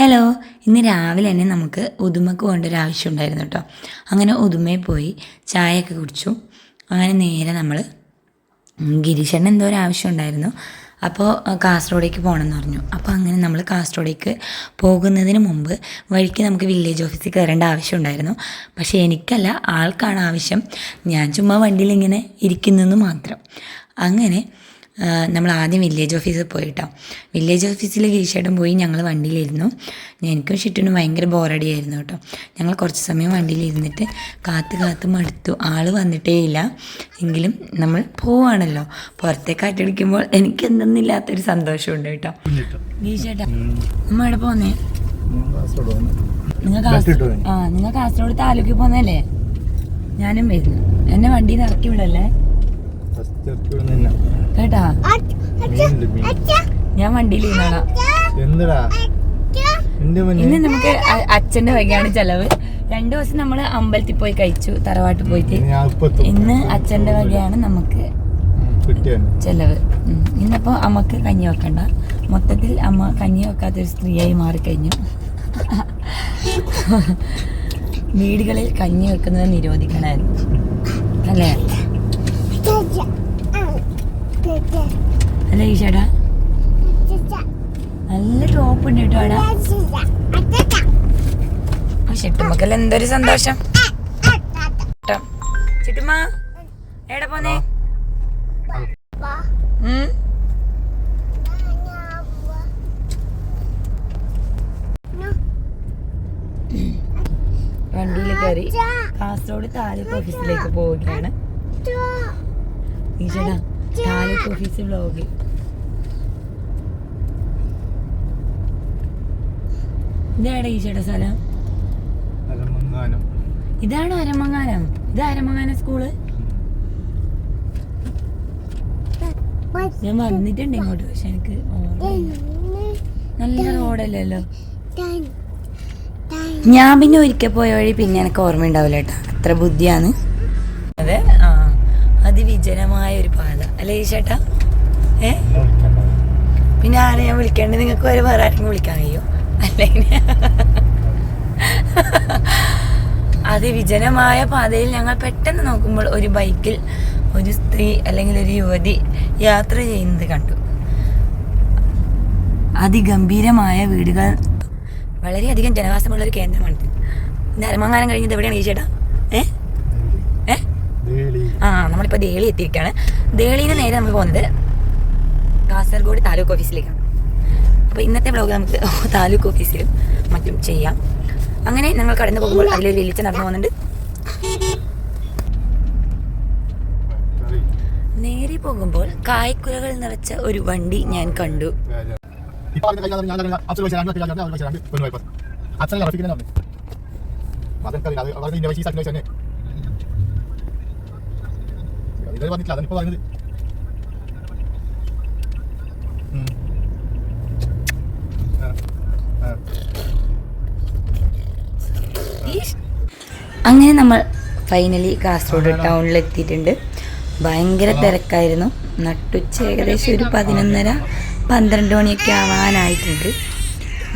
Hello ഇന്ന് രാവിലെ തന്നെ നമുക്ക് ഉദുമക്ക് പോകേണ്ട ഒരു ആവശ്യം ഉണ്ടായിരുന്നു കേട്ടോ. അങ്ങനെ ഉദുമയിൽ പോയി ചായയൊക്കെ കുടിച്ചു. അങ്ങനെ നേരെ നമ്മൾ ഗിരീശന് എന്തോ ഒരു ആവശ്യം ഉണ്ടായിരുന്നു. അപ്പോൾ കാസർഗോഡേക്ക് പോകണമെന്ന് പറഞ്ഞു. അപ്പോൾ അങ്ങനെ നമ്മൾ കാസർഗോഡേക്ക് പോകുന്നതിന് മുമ്പ് വഴിക്ക് നമുക്ക് വില്ലേജ് ഓഫീസിൽ കയറേണ്ട ആവശ്യം ഉണ്ടായിരുന്നു. പക്ഷേ എനിക്കല്ല ആൾക്കാണ് ആവശ്യം. ഞാൻ ചുമ്മാ വണ്ടിയിൽ ഇങ്ങനെ ഇരിക്കുന്നെന്ന് മാത്രം. അങ്ങനെ നമ്മൾ ആദ്യം വില്ലേജ് ഓഫീസിൽ പോയിട്ടോ. വില്ലേജ് ഓഫീസിൽ ഗിരീഷേട്ടൻ പോയി ഞങ്ങൾ വണ്ടിയിലിരുന്നു. എനിക്കും ഷിറ്റിനും ഭയങ്കര ബോറടിയായിരുന്നു കേട്ടോ. ഞങ്ങൾ കുറച്ച് സമയം വണ്ടിയിലിരുന്നിട്ട് കാത്ത് കാത്ത് മടുത്തു. ആൾ വന്നിട്ടേ ഇല്ല. എങ്കിലും നമ്മൾ പോവാണല്ലോ. പുറത്തേക്ക് കാറ്റടിക്കുമ്പോൾ എനിക്ക് എന്തെന്നില്ലാത്തൊരു സന്തോഷമുണ്ട് കേട്ടോ. ഗിരീഷേട്ടാ നമ്മൾ എവിടെ പോന്നേ? നിങ്ങൾ കാസർഗോഡ് ആ നിങ്ങൾ കാസർഗോഡ് താലൂക്കിൽ പോന്നല്ലേ ഞാനും വരുന്നു. എന്നെ വണ്ടിയിൽ നിന്ന് ഇറക്കി വിടല്ലേ കേട്ടാ? ഞാൻ വണ്ടിയിൽ ഇന്ന് നമുക്ക് അച്ഛന്റെ വകയാണ് ചെലവ്. രണ്ടു ദിവസം നമ്മൾ അമ്പലത്തിൽ പോയി കഴിച്ചു തറവാട്ട് പോയിട്ട്. ഇന്ന് അച്ഛന്റെ വകയാണ് നമുക്ക് ചെലവ്. ഇന്നിപ്പോ അമ്മയ്ക്ക് കഞ്ഞി വെക്കണ്ട. മൊത്തത്തിൽ അമ്മ കഞ്ഞി വെക്കാത്തൊരു സ്ത്രീയായി മാറിക്കഴിഞ്ഞു. വീടുകളിൽ കഞ്ഞി വെക്കുന്നത് നിരോധിക്കണമായിരുന്നു. അല്ലേ? അല്ലേ ഈശേടാ നല്ല ടോപ്പ് ഉണ്ട് കേട്ടോ അവിടെ ചിട്ടുമ്മക്കല്ല എന്തൊരു സന്തോഷം. ട്ടോ. ചിട്ടുമ്മ എവിടെ പോന്നേ? വണ്ടിയിൽ കയറി കാസർഗോഡ് താലൂക്ക് ഓഫീസിലേക്ക് പോവുകയാണ്. ഈശോടാ താലൂക്ക് ഓഫീസ് ബ്ലോഗ് ഇതാണ് ഈശോയുടെ സ്ഥലം. ഇതാണ് അരമങ്ങാനം? ഇത് അരമങ്ങാനം സ്കൂൾ ഞാൻ വന്നിട്ടുണ്ട് ഇങ്ങോട്ട് പക്ഷെ എനിക്ക് നല്ല റോഡല്ലല്ലോ. ഞാൻ പിന്നെ ഒരിക്കൽ പോയ വഴി പിന്നെ എനിക്ക് ഓർമ്മ ഉണ്ടാവില്ല കേട്ടോ. അത്ര ബുദ്ധിയാണ്. അതെ ആ. അതിവിജനമായ ഒരു പാത. അല്ലേ ചേട്ടാ ഏ? പിന്നെ ആരെ ഞാൻ വിളിക്കേണ്ടത് നിങ്ങൾക്ക് വരെ വേറെ ആരെങ്കിലും വിളിക്കാൻ കഴിയോ അല്ലെങ്കിൽ അതിവിജനമായ പാതയിൽ ഞങ്ങൾ പെട്ടെന്ന് നോക്കുമ്പോൾ ഒരു ബൈക്കിൽ ഒരു സ്ത്രീ അല്ലെങ്കിൽ ഒരു യുവതി യാത്ര ചെയ്യുന്നത് കണ്ടു. അതിഗംഭീരമായ വീടുകൾ. വളരെയധികം ജനവാസമുള്ള ഒരു കേന്ദ്രമാണ് ഇത്. അരമങ്ങാനം കഴിഞ്ഞത് എവിടെയാണ് ഈ ചേട്ടാ ആ നമ്മളിപ്പോൾ ദേളി എത്തിയിരിക്കുകയാണ് നിന്ന് നേരെ നമ്മൾ പോകുന്നത് കാസർഗോഡ് താലൂക്ക് ഓഫീസിലേക്കാണ് അപ്പോൾ ഇന്നത്തെ വ്ലോഗ് നമുക്ക് താലൂക്ക് ഓഫീസിലും മറ്റും ചെയ്യാം അങ്ങനെ ഞങ്ങൾ കടന്നു പോകുമ്പോൾ അതിലൊരു വെളിച്ചം നടന്നു പോകുന്നുണ്ട് നേരെ പോകുമ്പോൾ കായ്ക്കുലകൾ നിറച്ച ഒരു വണ്ടി ഞാൻ കണ്ടു രാജ ഇപ്പൊ അതിന്റെ കൈകാര്യം ഞാൻ ഞാൻ അച്ഛൻ വെച്ചാൽ ഞാൻ ഞാൻ വെച്ചാൽ പെണ്ണു വായ്പ അച്ഛനെ റഫിക്കിനെ പറഞ്ഞു അതൊക്കെ അത് അവർ ഇതിന്റെ വയസ്സ് അച്ഛൻ വെച്ചാൽ വന്നിട്ടില്ല. അതാണ് ഇപ്പൊ പറയുന്നത്. അങ്ങനെ നമ്മൾ ഫൈനലി കാസർഗോഡ് ടൗണിൽ എത്തിയിട്ടുണ്ട് ഭയങ്കര തിരക്കായിരുന്നു. നട്ടുച്ച ഏകദേശം ഒരു പതിനൊന്നര പന്ത്രണ്ട് മണിയൊക്കെ ആവാനായിട്ടുണ്ട്.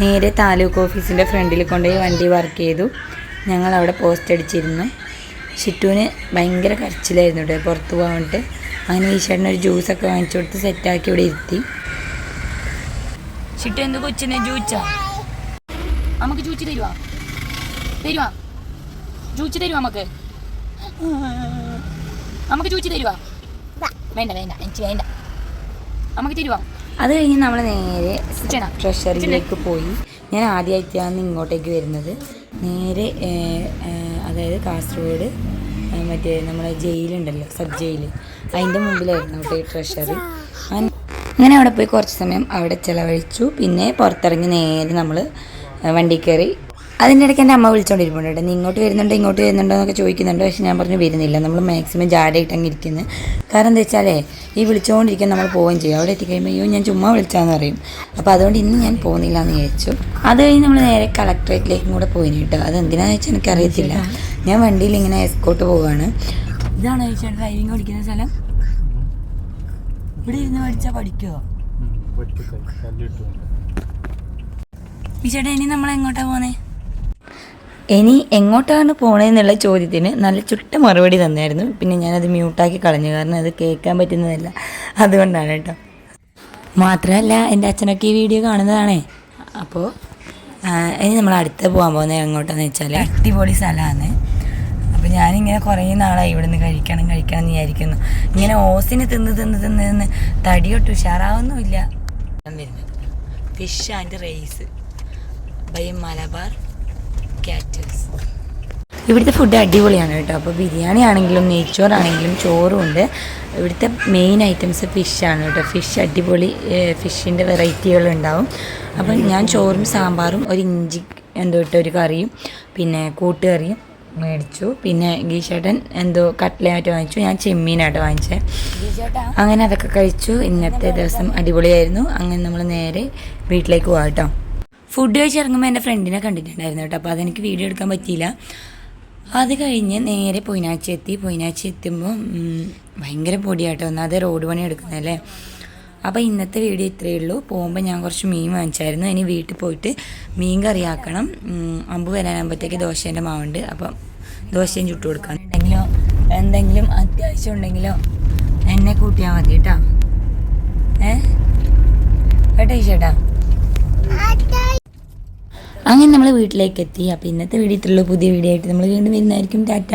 നേരെ താലൂക്ക് ഓഫീസിന്റെ ഫ്രണ്ടിൽ കൊണ്ടുപോയി വണ്ടി വർക്ക് ചെയ്തു. ഞങ്ങൾ അവിടെ പോസ്റ്റ് അടിച്ചിരുന്നു. ഷിറ്റുവിന് ഭയങ്കര കരച്ചിലായിരുന്നു കേട്ടോ. പുറത്ത് പോകാൻ വേണ്ടിയിട്ട് അങ്ങനെ ഈശ്വരന് ഒരു ജ്യൂസൊക്കെ വാങ്ങിച്ചു കൊടുത്ത് സെറ്റാക്കി ഇവിടെ ഇരുത്തി. ഷിറ്റു എന്ത് കൊച്ചിനെ ജൂച്ചാ നമുക്ക് ജൂച്ച് തരുവാ? തരുവാ? ജൂച്ച് തരുവാ നമുക്ക്? നമുക്ക് ജൂച്ച് തരുവാ? വേണ്ട വേണ്ട എനിക്ക് വേണ്ട. നമുക്ക് തരുവാ? അത് കഴിഞ്ഞ് നമ്മൾ നേരെ ട്രഷറിയിലേക്ക് പോയി. ഞാൻ ആദ്യമായിട്ടാണ് ഇങ്ങോട്ടേക്ക് വരുന്നത്. നേരെ അതായത് കാസർഗോഡ് മറ്റേ നമ്മുടെ ജയിലുണ്ടല്ലോ സബ് ജയിൽ അതിന്റെ മുമ്പിലായിരുന്നു കേട്ടോ ട്രഷറി. അങ്ങനെ അവിടെ പോയി കുറച്ച് സമയം അവിടെ ചിലവഴിച്ചു. പിന്നെ പുറത്തിറങ്ങി നേരെ നമ്മൾ വണ്ടി കയറി അതിന്റെ ഇടയ്ക്ക് എന്റെ അമ്മ വിളിച്ചോണ്ടിരിപ്പുണ്ട് കേട്ടോ. നീ ഇങ്ങോട്ട് വരുന്നുണ്ടോ ഇങ്ങോട്ട് വരുന്നുണ്ടോ എന്നൊക്കെ ചോദിക്കുന്നുണ്ട്. പക്ഷെ ഞാൻ പറഞ്ഞു വരുന്നില്ല. നമ്മൾ മാക്സിമം ജാഡയായിട്ട് അങ്ങ് ഇരിക്കുന്നത് കാരണം എന്താ വെച്ചാലേ ഈ വിളിച്ചുകൊണ്ടിരിക്കാൻ നമ്മൾ പോവുകയും ചെയ്യും. അവിടെ എത്തിക്കഴിയുമ്പോൾ അയ്യോ ഞാൻ ചുമ്മാ വിളിച്ചാന്ന് പറയും. അപ്പോൾ അതുകൊണ്ട് ഇന്ന് ഞാൻ പോകുന്നില്ല എന്ന് വിചാരിച്ചു. അത് കഴിഞ്ഞ് നമ്മൾ നേരെ കളക്ടറേറ്റിലേക്കും കൂടെ പോയിന് കേട്ടോ. അത് എന്തിനാണെന്ന് വെച്ചാൽ എനിക്കറിയത്തില്ല. ഞാൻ വണ്ടിയിൽ ഇങ്ങനെ എസ്കോട്ട് പോവുകയാണ് ഇതാണോ ചോദിച്ചാൽ ഡ്രൈവിംഗ് പഠിക്കുന്ന സ്ഥലം? ഇവിടെ ഇരുന്ന് പഠിച്ചാൽ പഠിക്കുമോ ഈ ചേട്ടാ ഇനി നമ്മൾ എങ്ങോട്ടാ പോന്നേ ഇനി എങ്ങോട്ടാണ് പോണേന്നുള്ള ചോദ്യത്തിന് നല്ല ചുട്ട മറുപടി തന്നായിരുന്നു. പിന്നെ ഞാനത് മ്യൂട്ടാക്കി കളഞ്ഞു. കാരണം അത് കേൾക്കാൻ പറ്റുന്നതല്ല. അതുകൊണ്ടാണ് കേട്ടോ. മാത്രമല്ല എന്റെ അച്ഛനൊക്കെ ഈ വീഡിയോ കാണുന്നതാണേ. അപ്പോൾ ഇനി നമ്മൾ അടുത്ത് പോകാൻ പോകുന്നത് എങ്ങോട്ടാന്ന് വെച്ചാൽ അടിപൊളി സ്ഥലമാണ്. അപ്പോൾ ഞാനിങ്ങനെ കുറേ നാളായി ഇവിടെ നിന്ന് കഴിക്കണം കഴിക്കണം എന്ന് വിചാരിക്കുന്നു. ഇങ്ങനെ ഓസിന് തിന്ന് തിന്ന് തിന്ന് തിന്ന് തടിയൊട്ട് ഉഷാറാവുന്നുമില്ല. Fish and rice by Malabar caterers ഇവിടുത്തെ ഫുഡ് അടിപൊളിയാണ് കേട്ടോ. അപ്പോൾ ബിരിയാണി ആണെങ്കിലും നെയ്ച്ചോറാണെങ്കിലും ചോറും ഉണ്ട്. ഇവിടുത്തെ മെയിൻ ഐറ്റംസ് ഫിഷാണ് കേട്ടോ. ഫിഷ് അടിപൊളി ഫിഷിന്റെ വെറൈറ്റികളുണ്ടാവും അപ്പം ഞാൻ ചോറും സാമ്പാറും ഒരു ഇഞ്ചി എന്തോ ഇട്ട ഒരു കറിയും പിന്നെ കൂട്ടുകറിയും മേടിച്ചു. പിന്നെ ഗീഷേട്ടൻ എന്തോ കട്ട്ലേറ്റ് വാങ്ങിച്ചു. ഞാൻ ചെമ്മീനായിട്ട് വാങ്ങിച്ചേ. അങ്ങനെ അതൊക്കെ കഴിച്ചു. ഇന്നത്തെ ദിവസം അടിപൊളിയായിരുന്നു. അങ്ങനെ നമ്മൾ നേരെ വീട്ടിലേക്ക് പോകാം കേട്ടോ ഫുഡ് കഴിച്ചിറങ്ങുമ്പോൾ എന്റെ ഫ്രണ്ടിനെ കണ്ടിട്ടുണ്ടായിരുന്നു കേട്ടോ. അപ്പോൾ അതെനിക്ക് വീഡിയോ എടുക്കാൻ പറ്റിയില്ല. അത് കഴിഞ്ഞ് നേരെ പൊയിനാഴ്ച എത്തി. പൊയിനാഴ്ച എത്തുമ്പോൾ ഭയങ്കര പൊടിയാട്ടോ. ഒന്നാമത് റോഡ് പണി എടുക്കുന്നതല്ലേ അപ്പോൾ ഇന്നത്തെ വീഡിയോ ഇത്രയേ ഉള്ളൂ. പോകുമ്പോൾ ഞാൻ കുറച്ച് മീൻ വാങ്ങിച്ചായിരുന്നു. ഇനി വീട്ടിൽ പോയിട്ട് മീൻ കറിയാക്കണം അമ്പ് വരാനാകുമ്പോഴത്തേക്ക് ദോശേന്റെ മാവുണ്ട്. അപ്പം ദോശയും ചുട്ടു കൊടുക്കാം. ഉണ്ടെങ്കിലോ എന്തെങ്കിലും അത്യാവശ്യം ഉണ്ടെങ്കിലോ എന്നെ കൂട്ടിയാൽ മതി കേട്ടോ. ഏ? കേട്ടോ ചേട്ടാ അങ്ങനെ നമ്മൾ വീട്ടിലേക്ക് എത്തി. അപ്പോൾ ഇന്നത്തെ വീഡിയോ ഇത്രയുള്ള പുതിയ വീഡിയോ ആയിട്ട് നമ്മൾ വീണ്ടും വരുന്നതായിരിക്കും. ടാറ്റ.